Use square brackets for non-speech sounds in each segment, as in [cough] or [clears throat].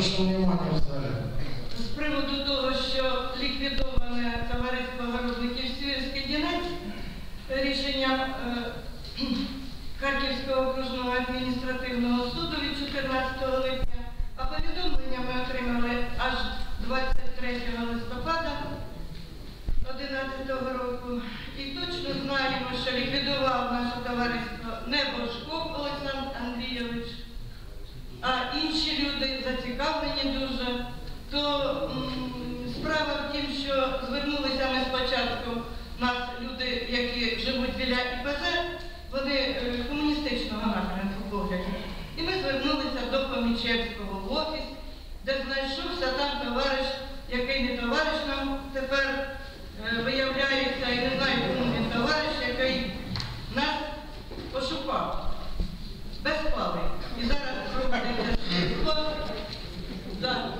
прошу внимания в зале. З приводу того, що ліквідоване товариство Городників Сіверський Дінець рішенням е, [clears throat] Харківського окружного адміністративного суду від 14 липня, а повідомлення ми отримали аж 23 листопада 2011 року. І точно знаємо, що ліквідував наше товариство люди зацікавлені дуже, то справа в тім, що звернулися ми спочатку, нас люди, які живуть біля ІПЗ, вони е, комуністичного напрямку погляду. І ми звернулися до Помічевського в офіс, де знайшовся там товариш, який не товариш нам тепер е, виявляється, і не знаю, кому він товариш, який нас пошукав. Безплавий. І зараз проводиться слідство, да,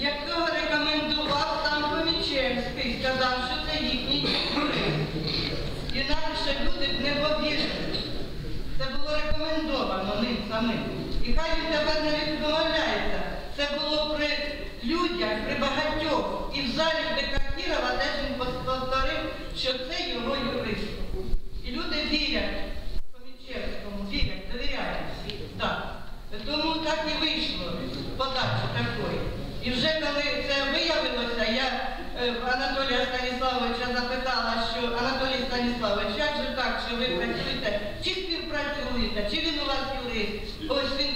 якого рекомендував сам Помічевський, сказав, що це їхній юрист. Інакше люди б не повірили. Це було рекомендовано. І хай він тепер не відмовляється. Це було при людях, при багатьох. І в залі ДК Кірова теж він повторив, що це його юрист. І люди вірять Помічевському, вірять, довіряють. Так. Тому так і вийшло подача такої. І вже коли це виявилося, я е, Анатолія Станіславовича запитала, що Анатолій Станіславович, як же так, що ви працюєте, відповідна, чи він у вас юрист, ось він.